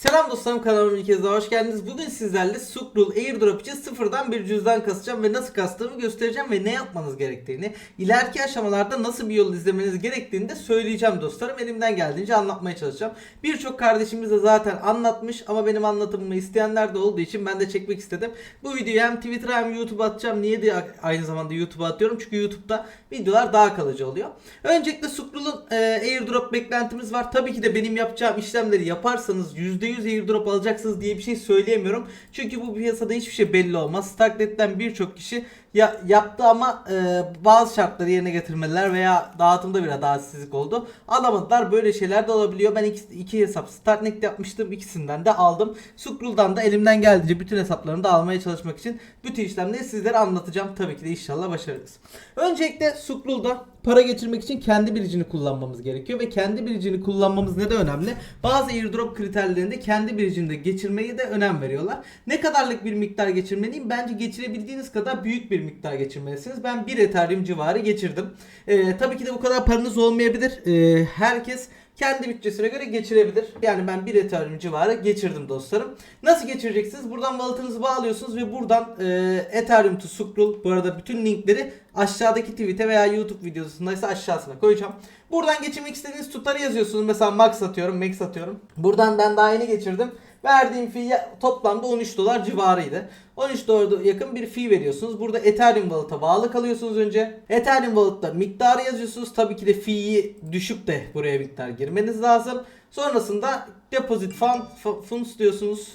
Selam dostlarım kanalıma bir kez daha hoş geldiniz. Bugün sizlerle Sukrul Airdrop için sıfırdan bir cüzdan kasacağım ve nasıl kastığımı göstereceğim ve ne yapmanız gerektiğini, ileriki aşamalarda nasıl bir yol izlemeniz gerektiğini de söyleyeceğim dostlarım. Elimden geldiğince anlatmaya çalışacağım. Birçok kardeşimiz de zaten anlatmış ama benim anlatımımı isteyenler de olduğu için ben de çekmek istedim. Bu videoyu hem Twitter'a hem YouTube'a atacağım. Niye diye aynı zamanda YouTube'a atıyorum? Çünkü YouTube'da videolar daha kalıcı oluyor. Öncelikle Sukrul'un e, Airdrop beklentimiz var. Tabii ki de benim yapacağım işlemleri yaparsanız %100 airdrop alacaksınız diye bir şey söyleyemiyorum. Çünkü bu piyasada hiçbir şey belli olmaz. Starknet'ten birçok kişi ya, yaptı ama e, bazı şartları yerine getirmediler veya dağıtımda bir adaletsizlik oldu. Alamadılar. Böyle şeyler de olabiliyor. Ben iki, iki hesap Starknet yapmıştım. İkisinden de aldım. Sukrul'dan da elimden geldiğince bütün hesaplarımı da almaya çalışmak için bütün işlemleri sizlere anlatacağım. Tabii ki de inşallah başarırız. Öncelikle Sukrul'da para getirmek için kendi biricini kullanmamız gerekiyor ve kendi biricini kullanmamız neden önemli? Bazı airdrop kriterlerinde kendi biricini de geçirmeyi de önem veriyorlar. Ne kadarlık bir miktar geçirmeliyim? Bence geçirebildiğiniz kadar büyük bir miktar geçirmelisiniz. Ben 1 Ethereum civarı geçirdim. Ee, tabii ki de bu kadar paranız olmayabilir. Ee, herkes kendi bütçesine göre geçirebilir. Yani ben 1 Ethereum civarı geçirdim dostlarım. Nasıl geçireceksiniz? Buradan wallet'ınızı bağlıyorsunuz ve buradan e, Ethereum to Sukrul bu arada bütün linkleri aşağıdaki tweet'e veya YouTube videosundaysa aşağısına koyacağım. Buradan geçirmek istediğiniz tutarı yazıyorsunuz. Mesela max atıyorum, max atıyorum. Buradan ben daha yeni geçirdim. Verdiğim fee toplamda 13 dolar civarıydı. 13 dolara yakın bir fee veriyorsunuz. Burada Ethereum Wallet'a bağlı kalıyorsunuz önce. Ethereum Wallet'ta miktarı yazıyorsunuz. Tabii ki de fee'yi düşük de buraya miktar girmeniz lazım. Sonrasında deposit fund, funds diyorsunuz.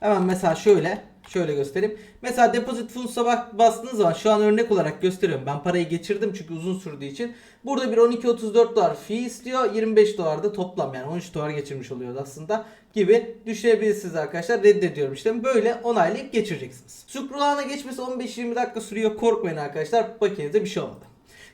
Hemen mesela şöyle şöyle göstereyim. Mesela deposit funds'a bastığınız zaman şu an örnek olarak gösteriyorum. Ben parayı geçirdim çünkü uzun sürdüğü için. Burada bir 12.34 dolar fee istiyor. 25 dolar da toplam yani 13 dolar geçirmiş oluyoruz aslında gibi düşünebilirsiniz arkadaşlar. Reddediyorum işte. Böyle onaylayıp geçireceksiniz. Sukrulana geçmesi 15-20 dakika sürüyor. Korkmayın arkadaşlar. Makinede bir şey olmadı.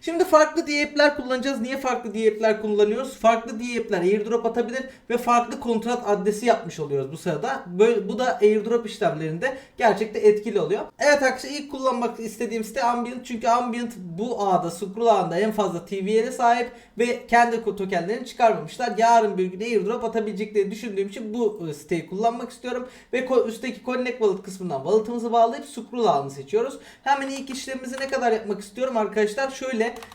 Şimdi farklı DApp'ler kullanacağız. Niye farklı DApp'ler kullanıyoruz? Farklı DApp'ler airdrop atabilir ve farklı kontrat adresi yapmış oluyoruz bu sırada. Böyle, bu da airdrop işlemlerinde gerçekten etkili oluyor. Evet arkadaşlar ilk kullanmak istediğim site Ambient. Çünkü Ambient bu ağda, Sukrul ağında en fazla TVL'e sahip ve kendi tokenlerini çıkarmamışlar. Yarın bir gün airdrop atabileceklerini düşündüğüm için bu e, siteyi kullanmak istiyorum. Ve üstteki Connect Wallet kısmından wallet'ımızı bağlayıp Sukrul ağını seçiyoruz. Hemen ilk işlemimizi ne kadar yapmak istiyorum arkadaşlar? Şöyle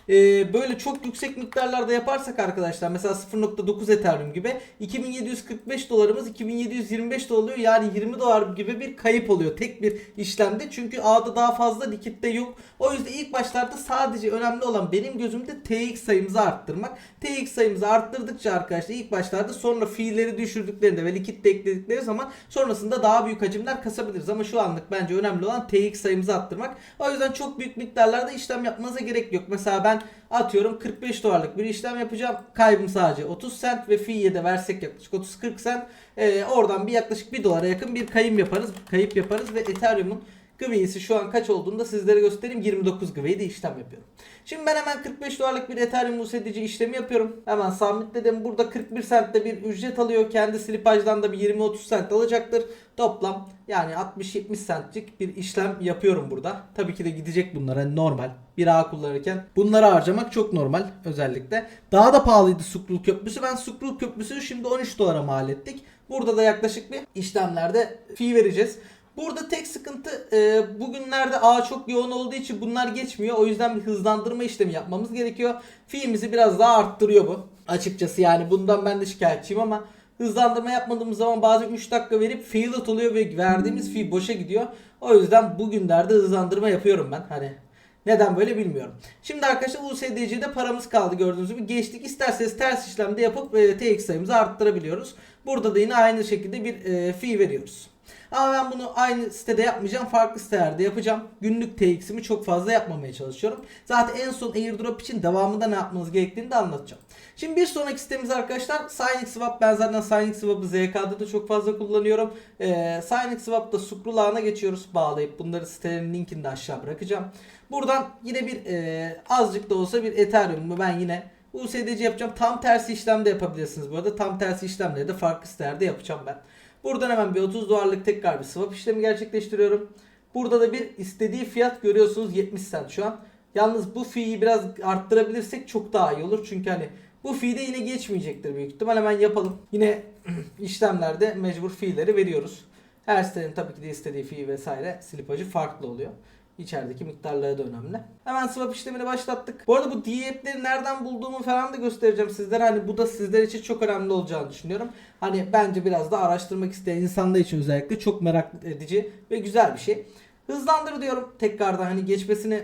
e, böyle çok yüksek miktarlarda yaparsak arkadaşlar mesela 0.9 Ethereum gibi 2745 dolarımız 2725 dolar oluyor. Yani 20 dolar gibi bir kayıp oluyor tek bir işlemde. Çünkü ağda daha fazla likitte yok. O yüzden ilk başlarda sadece önemli olan benim gözümde TX sayımızı arttırmak. TX sayımızı arttırdıkça arkadaşlar ilk başlarda sonra fiilleri düşürdüklerinde ve likit ekledikleri zaman sonrasında daha büyük hacimler kasabiliriz. Ama şu anlık bence önemli olan TX sayımızı arttırmak. O yüzden çok büyük miktarlarda işlem yapmanıza gerek yok. Mesela ben atıyorum 45 dolarlık bir işlem yapacağım. Kaybım sadece 30 cent ve fi'ye de versek yaklaşık 30-40 cent. Ee, oradan bir yaklaşık 1 dolara yakın bir kayıp yaparız. Kayıp yaparız ve Ethereum'un Gıveyisi şu an kaç olduğunu da sizlere göstereyim. 29 Gıvey'de işlem yapıyorum. Şimdi ben hemen 45 dolarlık bir Ethereum USDC işlemi yapıyorum. Hemen submit dedim. Burada 41 centte bir ücret alıyor. Kendi slipajdan da bir 20-30 cent alacaktır. Toplam yani 60-70 centlik bir işlem yapıyorum burada. Tabii ki de gidecek bunlara hani normal. Bir ağ kullanırken bunları harcamak çok normal özellikle. Daha da pahalıydı Sukrul Köprüsü. Ben Sukrul Köprüsü'nü şimdi 13 dolara mal ettik. Burada da yaklaşık bir işlemlerde fee vereceğiz. Burada tek sıkıntı e, bugünlerde ağ çok yoğun olduğu için bunlar geçmiyor. O yüzden bir hızlandırma işlemi yapmamız gerekiyor. Fiimizi biraz daha arttırıyor bu. Açıkçası yani bundan ben de şikayetçiyim ama hızlandırma yapmadığımız zaman bazen 3 dakika verip failed oluyor ve verdiğimiz fee boşa gidiyor. O yüzden bugünlerde hızlandırma yapıyorum ben. Hani neden böyle bilmiyorum. Şimdi arkadaşlar USDC'de paramız kaldı gördüğünüz gibi. Geçtik. İsterseniz ters işlemde yapıp e, TX sayımızı arttırabiliyoruz. Burada da yine aynı şekilde bir e, fee veriyoruz. Ama ben bunu aynı sitede yapmayacağım. Farklı sitelerde yapacağım. Günlük TX'imi çok fazla yapmamaya çalışıyorum. Zaten en son airdrop için devamında ne yapmanız gerektiğini de anlatacağım. Şimdi bir sonraki sitemiz arkadaşlar Signing Swap. Ben zaten Signing Swap'ı ZK'da da çok fazla kullanıyorum. Ee, Signing Swap'ta Sukrul ağına geçiyoruz. Bağlayıp bunları sitelerin linkini de aşağı bırakacağım. Buradan yine bir e, azıcık da olsa bir Ethereum'u ben yine USDC yapacağım. Tam tersi işlem de yapabilirsiniz bu arada. Tam tersi işlemleri de farklı sitelerde yapacağım ben. Buradan hemen bir 30 dolarlık tekrar bir swap işlemi gerçekleştiriyorum. Burada da bir istediği fiyat görüyorsunuz 70 cent şu an. Yalnız bu fee'yi biraz arttırabilirsek çok daha iyi olur. Çünkü hani Bu fee de yine geçmeyecektir büyük ihtimal. Hemen yapalım. Yine işlemlerde mecbur fee'leri veriyoruz. Her sitenin tabii ki de istediği fee vesaire slipajı farklı oluyor. İçerideki miktarları da önemli. Hemen swap işlemini başlattık. Bu arada bu DApp'leri nereden bulduğumu falan da göstereceğim sizlere. Hani bu da sizler için çok önemli olacağını düşünüyorum. Hani bence biraz da araştırmak isteyen insanlar için özellikle çok merak edici ve güzel bir şey. Hızlandır diyorum tekrardan hani geçmesini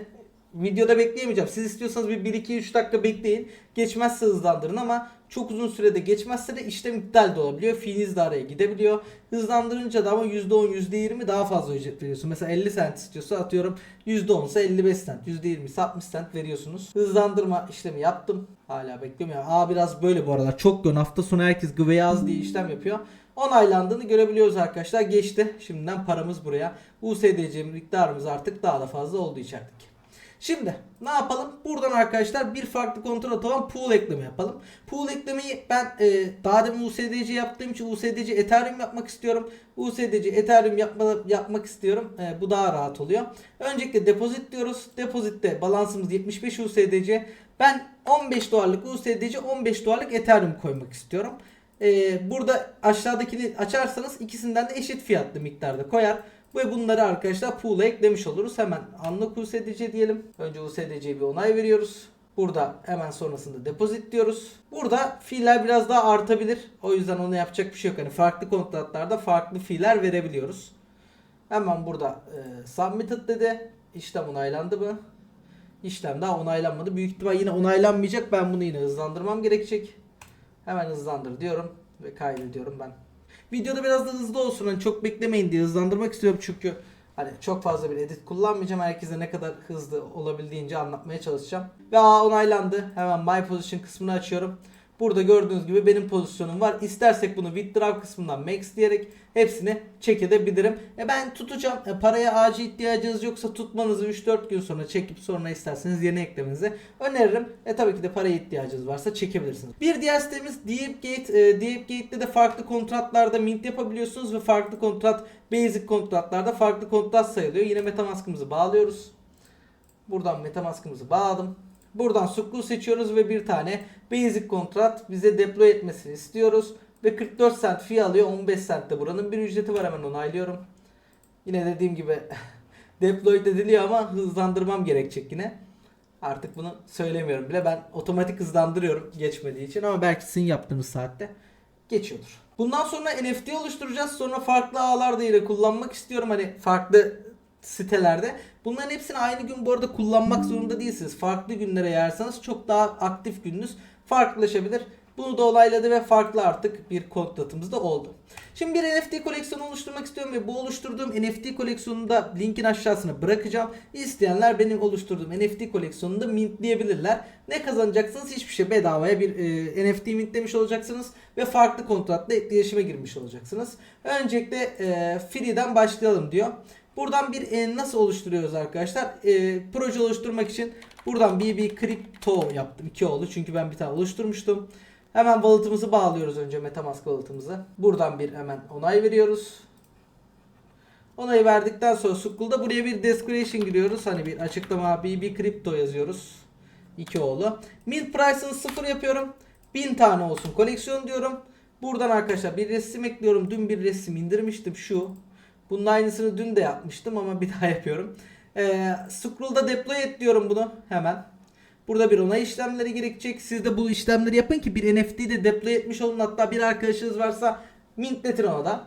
videoda bekleyemeyeceğim. Siz istiyorsanız bir 1-2-3 dakika bekleyin. Geçmezse hızlandırın ama çok uzun sürede geçmezse de işlem iptal de olabiliyor. Fiiniz de araya gidebiliyor. Hızlandırınca da ama %10, %20 daha fazla ücret veriyorsun. Mesela 50 cent istiyorsa atıyorum %10 ise 55 cent, %20 ise 60 cent veriyorsunuz. Hızlandırma işlemi yaptım. Hala bekliyorum. Aa biraz böyle bu aralar. Çok yoğun. Hafta sonu herkes gıveyaz diye işlem yapıyor. Onaylandığını görebiliyoruz arkadaşlar. Geçti. Şimdiden paramız buraya. USDC miktarımız artık daha da fazla oldu içerideki. Şimdi ne yapalım? Buradan arkadaşlar bir farklı kontrat olan pool ekleme yapalım. Pool eklemeyi ben e, daha demin USDC yaptığım için USDC Ethereum yapmak istiyorum. USDC Ethereum yapma, yapmak istiyorum. E, bu daha rahat oluyor. Öncelikle depozit diyoruz. Depozitte balansımız 75 USDC. Ben 15 dolarlık USDC 15 dolarlık Ethereum koymak istiyorum. E, burada aşağıdakini açarsanız ikisinden de eşit fiyatlı miktarda koyar. Ve bunları arkadaşlar pool'a eklemiş oluruz. Hemen anlık USDC diyelim. Önce USDC'ye bir onay veriyoruz. Burada hemen sonrasında depozit diyoruz. Burada fiiller biraz daha artabilir. O yüzden ona yapacak bir şey yok. Hani farklı kontratlarda farklı fiiller verebiliyoruz. Hemen burada e, submitted dedi. İşlem onaylandı mı? İşlem daha onaylanmadı. Büyük ihtimal yine onaylanmayacak. Ben bunu yine hızlandırmam gerekecek. Hemen hızlandır diyorum ve kaydediyorum ben. Videoda biraz da hızlı olsun. Hani çok beklemeyin diye hızlandırmak istiyorum çünkü hani çok fazla bir edit kullanmayacağım. Herkese ne kadar hızlı olabildiğince anlatmaya çalışacağım. Ve aa onaylandı. Hemen my position kısmını açıyorum. Burada gördüğünüz gibi benim pozisyonum var. İstersek bunu withdraw kısmından max diyerek hepsini çekebilirim. E ben tutacağım. E paraya acil ihtiyacınız yoksa tutmanızı 3-4 gün sonra çekip sonra isterseniz yeni eklemenizi öneririm. E tabii ki de paraya ihtiyacınız varsa çekebilirsiniz. Bir diğer sitemiz Deepgate. E, Deepgate'de de farklı kontratlarda mint yapabiliyorsunuz ve farklı kontrat basic kontratlarda farklı kontrat sayılıyor. Yine Metamask'ımızı bağlıyoruz. Buradan Metamask'ımızı bağladım. Buradan Suklu seçiyoruz ve bir tane basic kontrat bize deploy etmesini istiyoruz. Ve 44 cent fee alıyor 15 cent de buranın bir ücreti var hemen onaylıyorum. Yine dediğim gibi deploy ediliyor ama hızlandırmam gerekecek yine. Artık bunu söylemiyorum bile ben otomatik hızlandırıyorum geçmediği için ama belki sizin yaptığınız saatte geçiyordur. Bundan sonra NFT oluşturacağız. Sonra farklı ağlarda yine kullanmak istiyorum. Hani farklı sitelerde. Bunların hepsini aynı gün bu arada kullanmak zorunda değilsiniz. Farklı günlere yayarsanız çok daha aktif gününüz farklılaşabilir. Bunu da olayladı ve farklı artık bir kontratımız da oldu. Şimdi bir NFT koleksiyonu oluşturmak istiyorum ve bu oluşturduğum NFT koleksiyonunu da linkin aşağısına bırakacağım. İsteyenler benim oluşturduğum NFT koleksiyonunu da mintleyebilirler. Ne kazanacaksınız? Hiçbir şey bedavaya bir e, NFT mintlemiş olacaksınız ve farklı kontratla etkileşime girmiş olacaksınız. Öncelikle e, free'den başlayalım diyor. Buradan bir e, nasıl oluşturuyoruz arkadaşlar? E, proje oluşturmak için buradan BB Crypto yaptım. iki oldu çünkü ben bir tane oluşturmuştum. Hemen wallet'ımızı bağlıyoruz önce Metamask wallet'ımızı. Buradan bir hemen onay veriyoruz. Onayı verdikten sonra Sukkul'da buraya bir description giriyoruz. Hani bir açıklama BB Crypto yazıyoruz. İki oğlu. Mint price'ını sıfır yapıyorum. 1000 tane olsun koleksiyon diyorum. Buradan arkadaşlar bir resim ekliyorum. Dün bir resim indirmiştim şu. Bunun aynısını dün de yapmıştım ama bir daha yapıyorum. Ee, Scroll'da deploy et diyorum bunu hemen. Burada bir onay işlemleri gerekecek. Siz de bu işlemleri yapın ki bir NFT'yi de deploy etmiş olun. Hatta bir arkadaşınız varsa mintletin ona da.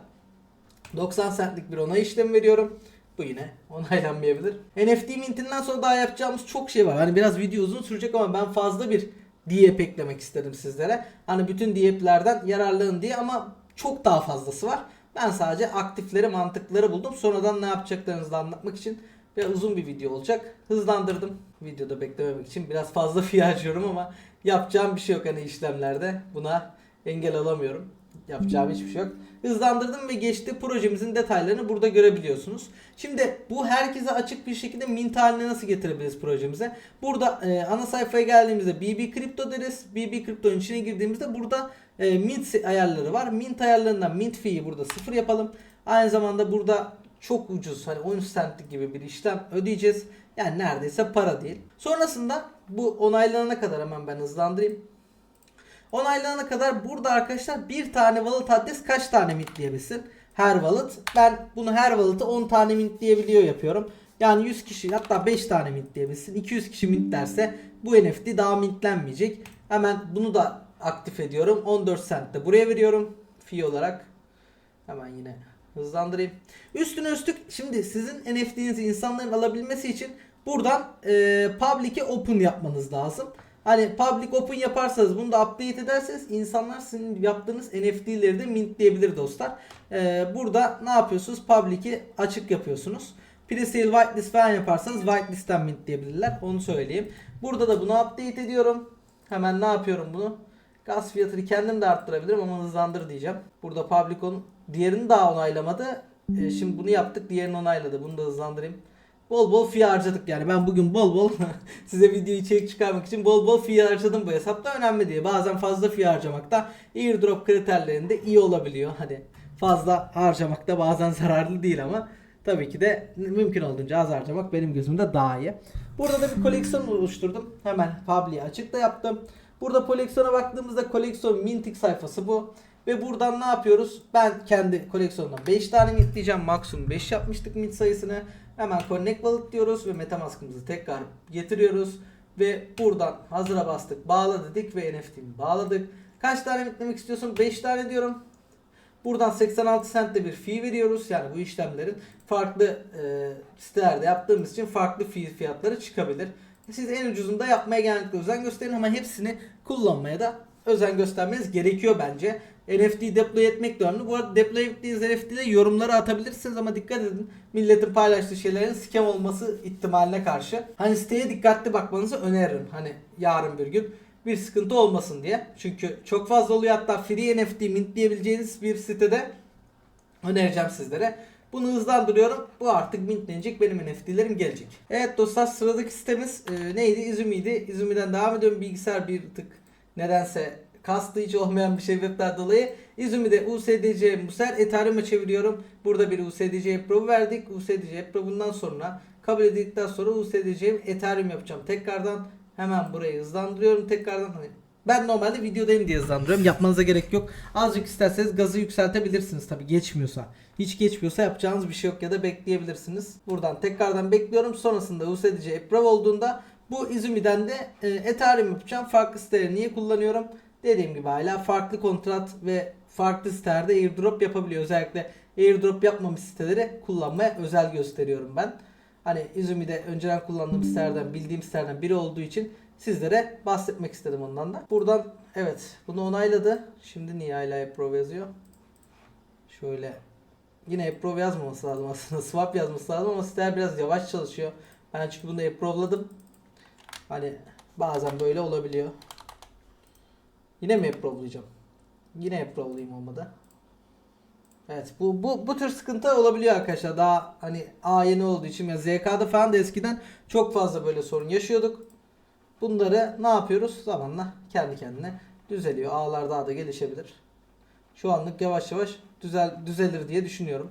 90 centlik bir onay işlemi veriyorum. Bu yine onaylanmayabilir. NFT mintinden sonra daha yapacağımız çok şey var. Hani biraz video uzun sürecek ama ben fazla bir DApp eklemek istedim sizlere. Hani bütün DApp'lerden yararlanın diye ama çok daha fazlası var. Ben sadece aktifleri, mantıkları buldum. Sonradan ne yapacaklarınızı anlatmak için biraz uzun bir video olacak. Hızlandırdım. Videoda beklememek için biraz fazla fiyat harcıyorum ama yapacağım bir şey yok hani işlemlerde. Buna engel olamıyorum. Yapacağım hiçbir şey yok. Hızlandırdım ve geçti. Projemizin detaylarını burada görebiliyorsunuz. Şimdi bu herkese açık bir şekilde mint haline nasıl getirebiliriz projemize? Burada e, ana sayfaya geldiğimizde BB Crypto deriz. BB Crypto'nun içine girdiğimizde burada e, mint ayarları var. Mint ayarlarından mint fee'yi burada sıfır yapalım. Aynı zamanda burada çok ucuz hani 13 centlik gibi bir işlem ödeyeceğiz. Yani neredeyse para değil. Sonrasında bu onaylanana kadar hemen ben hızlandırayım. Onaylanana kadar burada arkadaşlar bir tane wallet adres kaç tane mintleyebilsin? Her wallet. Ben bunu her wallet'ı 10 tane mintleyebiliyor yapıyorum. Yani 100 kişi hatta 5 tane mintleyebilsin. 200 kişi mint derse bu NFT daha mintlenmeyecek. Hemen bunu da aktif ediyorum. 14 cent de buraya veriyorum. Fee olarak. Hemen yine hızlandırayım. Üstüne üstlük şimdi sizin NFT'nizi insanların alabilmesi için buradan e, public'e open yapmanız lazım. Hani public open yaparsanız bunu da update ederseniz insanlar sizin yaptığınız NFT'leri de mintleyebilir dostlar. E, burada ne yapıyorsunuz? Public'i açık yapıyorsunuz. Presale whitelist falan yaparsanız whitelist'ten mintleyebilirler. Onu söyleyeyim. Burada da bunu update ediyorum. Hemen ne yapıyorum bunu? Gaz fiyatını kendim de arttırabilirim ama hızlandır diyeceğim. Burada public on diğerini daha onaylamadı. E, şimdi bunu yaptık diğerini onayladı. Bunu da hızlandırayım. Bol bol fee harcadık yani. Ben bugün bol bol size video içerik çıkarmak için bol bol fee harcadım bu hesapta. Önemli değil. Bazen fazla fee harcamak da airdrop kriterlerinde iyi olabiliyor. Hadi fazla harcamak da bazen zararlı değil ama tabii ki de mümkün olduğunca az harcamak benim gözümde daha iyi. Burada da bir koleksiyon oluşturdum. Hemen Public'e açık da yaptım. Burada koleksiyona baktığımızda koleksiyon minting sayfası bu. Ve buradan ne yapıyoruz? Ben kendi koleksiyonumdan 5 tane mint diyeceğim. Maksimum 5 yapmıştık mint sayısını. Hemen connect wallet diyoruz ve metamask'ımızı tekrar getiriyoruz. Ve buradan hazıra bastık. Bağla dedik ve NFT'mi bağladık. Kaç tane mintlemek istiyorsun? 5 tane diyorum. Buradan 86 centte bir fee veriyoruz. Yani bu işlemlerin farklı e, sitelerde yaptığımız için farklı fee fiyatları çıkabilir. Siz en ucuzunda yapmaya genellikle özen gösterin ama hepsini kullanmaya da özen göstermeniz gerekiyor bence. NFT deploy etmek de önemli. Bu arada deploy ettiğiniz NFT'leri yorumlara atabilirsiniz ama dikkat edin. Milletin paylaştığı şeylerin scam olması ihtimaline karşı. Hani siteye dikkatli bakmanızı öneririm. Hani yarın bir gün bir sıkıntı olmasın diye. Çünkü çok fazla oluyor hatta free NFT mintleyebileceğiniz bir sitede önereceğim sizlere. Bunu hızlandırıyorum. Bu artık mintlenecek. Benim NFT'lerim gelecek. Evet dostlar sıradaki sitemiz e, neydi? Izumi'ydi. Izumi'den devam ediyorum. Bilgisayar bir tık nedense kastı hiç olmayan bir sebepler dolayı. Izumi'de USDC Musel Ethereum'a çeviriyorum. Burada bir USDC Pro verdik. USDC Pro bundan sonra kabul edildikten sonra USDC Ethereum yapacağım. Tekrardan hemen burayı hızlandırıyorum. Tekrardan hani ben normalde videodayım diye hızlandırıyorum. Yapmanıza gerek yok. Azıcık isterseniz gazı yükseltebilirsiniz tabi geçmiyorsa. Hiç geçmiyorsa yapacağınız bir şey yok ya da bekleyebilirsiniz. Buradan tekrardan bekliyorum. Sonrasında USDC Approve olduğunda bu Izumi'den de e, Ethereum yapacağım. Farklı siteleri niye kullanıyorum? Dediğim gibi hala farklı kontrat ve farklı sitelerde airdrop yapabiliyor. Özellikle airdrop yapmamış siteleri kullanmaya özel gösteriyorum ben. Hani Izumi'de önceden kullandığım sitelerden, bildiğim sitelerden biri olduğu için sizlere bahsetmek istedim ondan da. Buradan evet bunu onayladı. Şimdi niye hala approve yazıyor? Şöyle yine approve yazmaması lazım aslında. Swap yazması lazım ama siteler biraz yavaş çalışıyor. Ben çünkü bunu approve'ladım. Hani bazen böyle olabiliyor. Yine mi approve'layacağım? Yine approve'layayım olmadı. Evet bu, bu, bu tür sıkıntı olabiliyor arkadaşlar. Daha hani A yeni olduğu için ya ZK'da falan da eskiden çok fazla böyle sorun yaşıyorduk. Bunları ne yapıyoruz? Zamanla kendi kendine düzeliyor. Ağlar daha da gelişebilir. Şu anlık yavaş yavaş düzel düzelir diye düşünüyorum.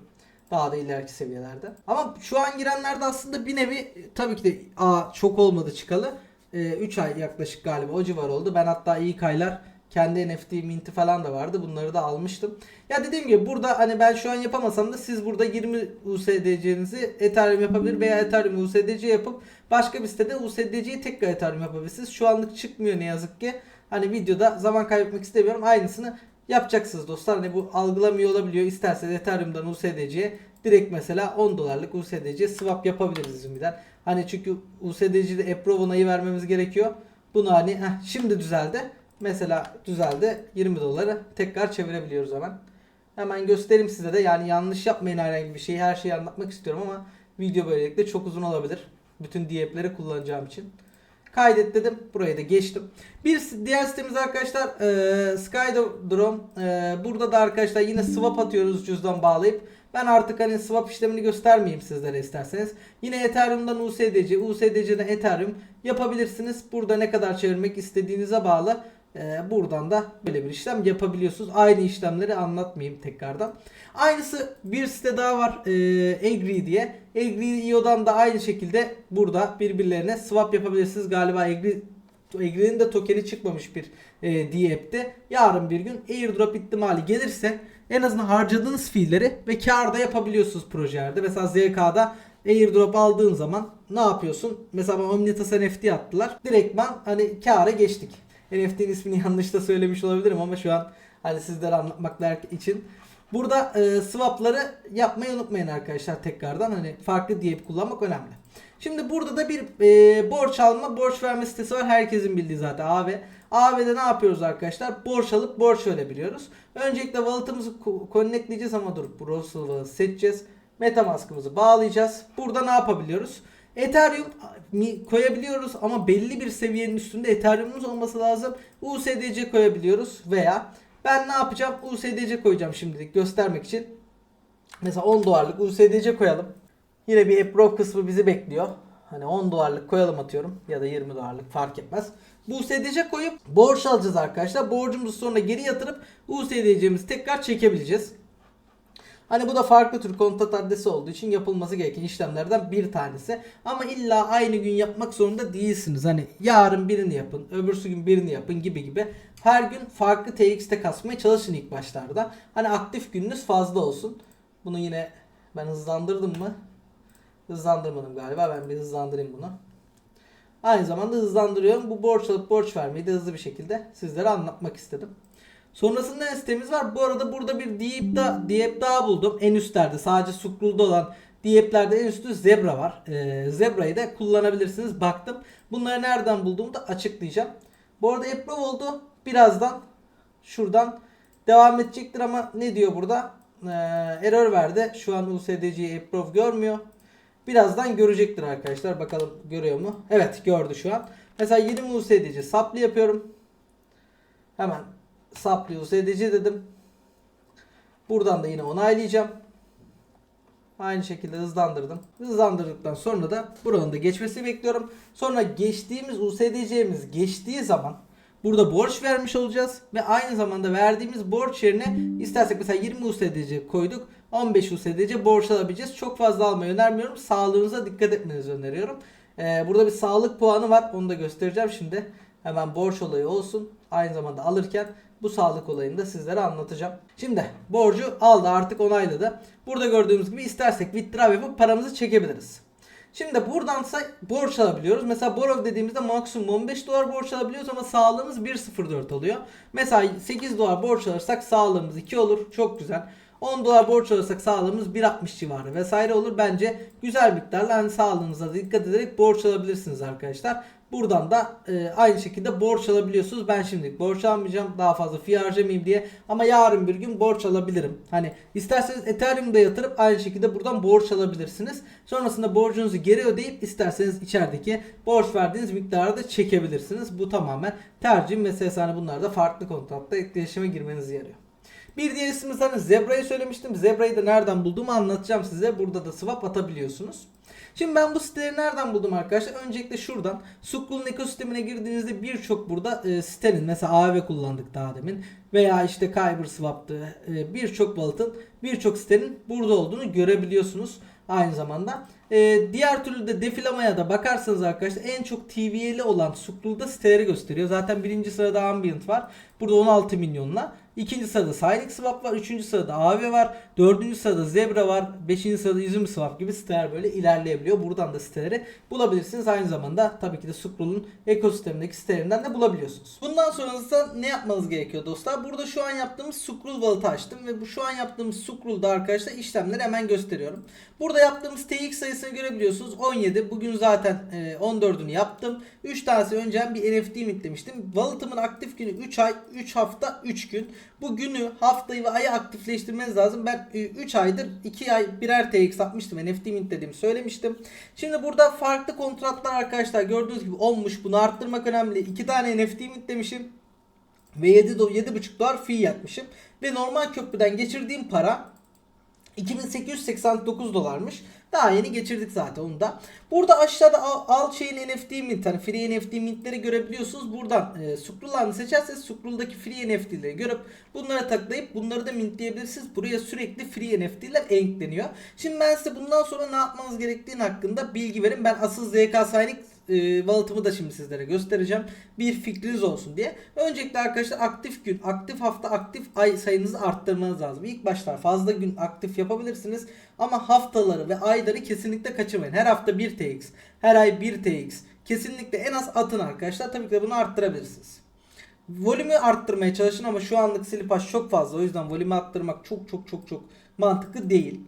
Daha da ileriki seviyelerde. Ama şu an girenlerde aslında bir nevi tabii ki de A çok olmadı çıkalı. 3 ay yaklaşık galiba o civar oldu. Ben hatta ilk aylar kendi NFT minti falan da vardı. Bunları da almıştım. Ya dediğim gibi burada hani ben şu an yapamasam da siz burada 20 USDC'nizi Ethereum yapabilir veya Ethereum USDC yapıp başka bir sitede USDC'yi tekrar Ethereum yapabilirsiniz. Şu anlık çıkmıyor ne yazık ki. Hani videoda zaman kaybetmek istemiyorum. Aynısını yapacaksınız dostlar. Hani bu algılamıyor olabiliyor. İsterseniz Ethereum'dan USDC'ye direkt mesela 10 dolarlık USDC swap yapabiliriz Zumi'den. Hani çünkü USDC'de approve onayı vermemiz gerekiyor. Bunu hani heh, şimdi düzeldi. Mesela düzeldi 20 doları tekrar çevirebiliyoruz hemen. Hemen göstereyim size de yani yanlış yapmayın herhangi bir şeyi her şeyi anlatmak istiyorum ama video böylelikle çok uzun olabilir. Bütün diyepleri kullanacağım için. Kaydet dedim. Burayı da geçtim. Bir diğer sitemiz arkadaşlar e, Skydrome. E, burada da arkadaşlar yine swap atıyoruz cüzdan bağlayıp. Ben artık hani swap işlemini göstermeyeyim sizlere isterseniz. Yine Ethereum'dan USDC, USDC'den Ethereum yapabilirsiniz. Burada ne kadar çevirmek istediğinize bağlı. Ee, buradan da böyle bir işlem yapabiliyorsunuz. Aynı işlemleri anlatmayayım tekrardan. Aynısı bir site daha var. E, Agree diye. Agree.io'dan da aynı şekilde burada birbirlerine swap yapabilirsiniz. Galiba Egre'nin de tokeni çıkmamış bir e, D-App'te yarın bir gün airdrop ihtimali gelirse en azından harcadığınız fiilleri ve kar da yapabiliyorsunuz projelerde. Mesela ZK'da airdrop aldığın zaman ne yapıyorsun? Mesela Omnitas NFT attılar. Direktman hani kâra geçtik. NFT'nin ismini yanlış da söylemiş olabilirim ama şu an hani sizlere anlatmaklar için Burada e, swapları yapmayı unutmayın arkadaşlar tekrardan. Hani farklı diye kullanmak önemli. Şimdi burada da bir e, borç alma, borç verme sitesi var. Herkesin bildiği zaten AV. AV'de ne yapıyoruz arkadaşlar? Borç alıp borç verebiliyoruz. Öncelikle wallet'ımızı connectleyeceğiz ama dur. Browser seçeceğiz. Metamask'ımızı bağlayacağız. Burada ne yapabiliyoruz? Ethereum koyabiliyoruz ama belli bir seviyenin üstünde Ethereum'umuz olması lazım. USDC koyabiliyoruz veya ben ne yapacağım? USDC koyacağım şimdilik göstermek için. Mesela 10 dolarlık USDC koyalım. Yine bir approve kısmı bizi bekliyor. Hani 10 dolarlık koyalım atıyorum ya da 20 dolarlık fark etmez. Bu USDC koyup borç alacağız arkadaşlar. Borcumuzu sonra geri yatırıp USDC'mizi tekrar çekebileceğiz. Hani bu da farklı tür kontrat adresi olduğu için yapılması gereken işlemlerden bir tanesi. Ama illa aynı gün yapmak zorunda değilsiniz. Hani yarın birini yapın, öbürsü gün birini yapın gibi gibi. Her gün farklı TX'te kasmaya çalışın ilk başlarda. Hani aktif gününüz fazla olsun. Bunu yine ben hızlandırdım mı? Hızlandırmadım galiba. Ben bir hızlandırayım bunu. Aynı zamanda hızlandırıyorum. Bu borç alıp borç vermeyi de hızlı bir şekilde sizlere anlatmak istedim. Sonrasında ne sitemiz var? Bu arada burada bir Deep, da, Deep daha buldum. En üstlerde sadece Scroll'da olan Deep'lerde en üstte Zebra var. Ee, Zebra'yı da kullanabilirsiniz. Baktım. Bunları nereden bulduğumu da açıklayacağım. Bu arada approve oldu. Birazdan şuradan devam edecektir ama ne diyor burada? Ee, error verdi. Şu an USDC approve görmüyor. Birazdan görecektir arkadaşlar. Bakalım görüyor mu? Evet gördü şu an. Mesela 20 USDC supply yapıyorum. Hemen supply USDC dedim. Buradan da yine onaylayacağım. Aynı şekilde hızlandırdım. Hızlandırdıktan sonra da buranın da geçmesini bekliyorum. Sonra geçtiğimiz USDC'miz geçtiği zaman burada borç vermiş olacağız ve aynı zamanda verdiğimiz borç yerine istersek mesela 20 USDC koyduk. 15 USDC borç alabileceğiz. Çok fazla almayı önermiyorum. Sağlığınıza dikkat etmenizi öneriyorum. Ee, burada bir sağlık puanı var. Onu da göstereceğim şimdi. Hemen borç olayı olsun. Aynı zamanda alırken bu sağlık olayını da sizlere anlatacağım. Şimdi borcu aldı artık onayladı. Burada gördüğümüz gibi istersek withdraw yapıp paramızı çekebiliriz. Şimdi buradansa borç alabiliyoruz. Mesela borrow dediğimizde maksimum 15 dolar borç alabiliyoruz ama sağlığımız 1.04 oluyor. Mesela 8 dolar borç alırsak sağlığımız 2 olur. Çok güzel. 10 dolar borç alırsak sağlığımız 1.60 civarı vesaire olur. Bence güzel miktarla hani sağlığınıza dikkat ederek borç alabilirsiniz arkadaşlar. Buradan da e, aynı şekilde borç alabiliyorsunuz. Ben şimdilik borç almayacağım. Daha fazla fee harcamayayım diye. Ama yarın bir gün borç alabilirim. Hani isterseniz Ethereum'da yatırıp aynı şekilde buradan borç alabilirsiniz. Sonrasında borcunuzu geri ödeyip isterseniz içerideki borç verdiğiniz miktarı da çekebilirsiniz. Bu tamamen tercih meselesi. Hani bunlar da farklı kontratta etkileşime girmenizi yarıyor. Bir diğer ismimiz hani Zebra'yı söylemiştim. Zebra'yı da nereden bulduğumu anlatacağım size. Burada da swap atabiliyorsunuz. Şimdi ben bu siteleri nereden buldum arkadaşlar? Öncelikle şuradan Sukkul'un ekosistemine girdiğinizde birçok burada e, sitenin mesela AV kullandık daha demin veya işte Kyber Swap'tı e, birçok wallet'ın birçok sitenin burada olduğunu görebiliyorsunuz aynı zamanda. E, diğer türlü de defilamaya da bakarsanız arkadaşlar en çok TV'li olan Sukkul'da siteleri gösteriyor. Zaten birinci sırada Ambient var. Burada 16 milyonla. İkinci sırada Silent Swap var. Üçüncü sırada AV var. Dördüncü sırada Zebra var. Beşinci sırada Üzüm Swap gibi siteler böyle ilerleyebiliyor. Buradan da siteleri bulabilirsiniz. Aynı zamanda tabii ki de Scroll'un ekosistemindeki sitelerinden de bulabiliyorsunuz. Bundan sonrasında ne yapmanız gerekiyor dostlar? Burada şu an yaptığımız Scroll Wallet'ı açtım ve bu şu an yaptığımız Scroll'da arkadaşlar işlemleri hemen gösteriyorum. Burada yaptığımız TX sayısını görebiliyorsunuz. 17. Bugün zaten e, 14'ünü yaptım. 3 tanesi önce bir NFT mintlemiştim. Wallet'ımın aktif günü 3 ay, 3 hafta, 3 gün. Bu günü, haftayı ve ayı aktifleştirmeniz lazım. Ben 3 aydır 2 ay birer TX atmıştım. NFT mint dediğimi söylemiştim. Şimdi burada farklı kontratlar arkadaşlar gördüğünüz gibi olmuş. Bunu arttırmak önemli. 2 tane NFT mint demişim. Ve 7 do 7,5 dolar fee yatmışım. Ve normal köprüden geçirdiğim para 2889 dolarmış. Daha yeni geçirdik zaten onu da. Burada aşağıda al, al şeyin NFT mint, hani free NFT mintleri görebiliyorsunuz. Buradan e, Scroll'larını seçerseniz Scroll'daki free NFT'leri görüp bunlara tıklayıp bunları da mintleyebilirsiniz. Buraya sürekli free NFT'ler enkleniyor. Şimdi ben size bundan sonra ne yapmanız gerektiğini hakkında bilgi verin. Ben asıl ZK Signing e, wallet'ımı da şimdi sizlere göstereceğim. Bir fikriniz olsun diye. Öncelikle arkadaşlar aktif gün, aktif hafta, aktif ay sayınızı arttırmanız lazım. İlk başlar fazla gün aktif yapabilirsiniz. Ama haftaları ve ayları kesinlikle kaçırmayın. Her hafta 1 TX, her ay 1 TX. Kesinlikle en az atın arkadaşlar. Tabii ki de bunu arttırabilirsiniz. Volümü arttırmaya çalışın ama şu anlık silipaj çok fazla. O yüzden volümü arttırmak çok çok çok çok mantıklı değil.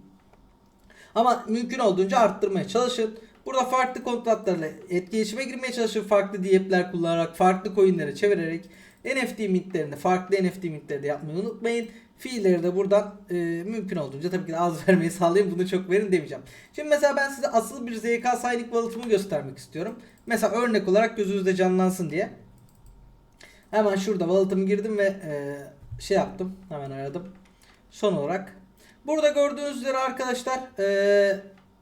Ama mümkün olduğunca arttırmaya çalışın. Burada farklı kontratlarla etkileşime girmeye çalışın. Farklı diyetler kullanarak, farklı coinlere çevirerek NFT mintlerinde, farklı NFT mintleri de yapmayı unutmayın. Fiilleri de buradan e, mümkün olduğunca tabii ki de az vermeyi sağlayın. Bunu çok verin demeyeceğim. Şimdi mesela ben size asıl bir ZK Signing Wallet'ımı göstermek istiyorum. Mesela örnek olarak gözünüzde canlansın diye. Hemen şurada wallet'ımı girdim ve e, şey yaptım. Hemen aradım. Son olarak. Burada gördüğünüz üzere arkadaşlar e,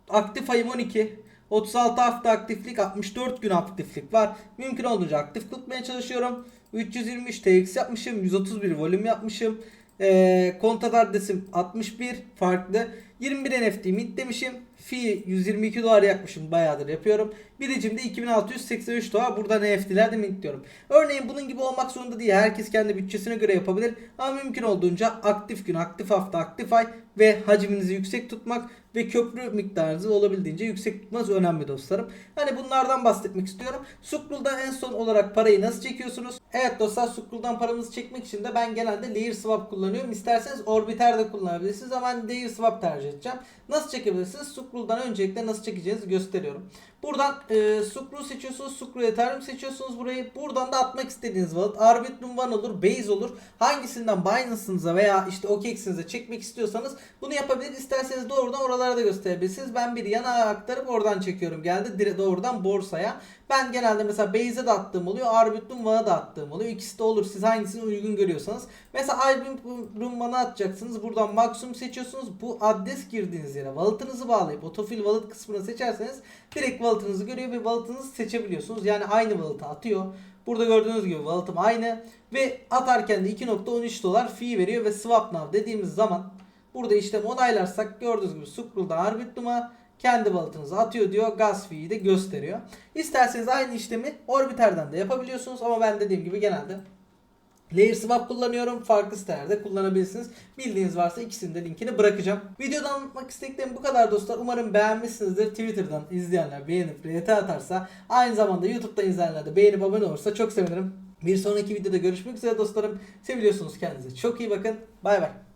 aktif ayım 12. 36 hafta aktiflik 64 gün aktiflik var. Mümkün olduğunca aktif tutmaya çalışıyorum. 323 TX yapmışım. 131 volüm yapmışım. E, kontak adresim 61 farklı. 21 NFT mint demişim. Fi 122 dolar yakmışım bayağıdır yapıyorum. Biricimde 2683 dolar. Burada NFT'ler de mintliyorum. Örneğin bunun gibi olmak zorunda değil. Herkes kendi bütçesine göre yapabilir. Ama mümkün olduğunca aktif gün, aktif hafta, aktif ay ve hacminizi yüksek tutmak ve köprü miktarınızı olabildiğince yüksek tutmanız önemli dostlarım. Hani bunlardan bahsetmek istiyorum. Sukrul'da en son olarak parayı nasıl çekiyorsunuz? Evet dostlar Sukrul'dan paramızı çekmek için de ben genelde Layer Swap kullanıyorum. İsterseniz Orbiter de kullanabilirsiniz ama ben Layer Swap tercih edeceğim. Nasıl çekebilirsiniz? Sukrul'dan öncelikle nasıl çekeceğinizi gösteriyorum. Buradan e, Sukru seçiyorsunuz. Sukru Ethereum seçiyorsunuz burayı. Buradan da atmak istediğiniz wallet. Arbitrum One olur, Base olur. Hangisinden Binance'ınıza veya işte OKEx'inize çekmek istiyorsanız bunu yapabilir. İsterseniz doğrudan oralara da gösterebilirsiniz. Ben bir yana aktarıp oradan çekiyorum. Geldi doğrudan borsaya. Ben genelde mesela Base'e de attığım oluyor. Arbitrum One'a da attığım oluyor. İkisi de olur. Siz hangisini uygun görüyorsanız. Mesela Arbitrum One'a atacaksınız. Buradan maksimum seçiyorsunuz. Bu adres girdiğiniz yere wallet'ınızı bağlayıp otofil wallet kısmını seçerseniz direkt wallet'ınızı görüyor ve wallet'ınızı seçebiliyorsunuz. Yani aynı wallet'a atıyor. Burada gördüğünüz gibi wallet'ım aynı ve atarken de 2.13 dolar fee veriyor ve swap now dediğimiz zaman burada işlemi onaylarsak gördüğünüz gibi Sukrul'dan Arbitrum'a kendi wallet'ınızı atıyor diyor. Gas fee'yi de gösteriyor. İsterseniz aynı işlemi Orbiter'den de yapabiliyorsunuz ama ben dediğim gibi genelde Layer Swap kullanıyorum. Farklı sitelerde kullanabilirsiniz. Bildiğiniz varsa ikisinin de linkini bırakacağım. Videoda anlatmak istediklerim bu kadar dostlar. Umarım beğenmişsinizdir. Twitter'dan izleyenler beğenip RT atarsa aynı zamanda YouTube'dan izleyenler de beğenip abone olursa çok sevinirim. Bir sonraki videoda görüşmek üzere dostlarım. Seviyorsunuz kendinize. Çok iyi bakın. Bay bay.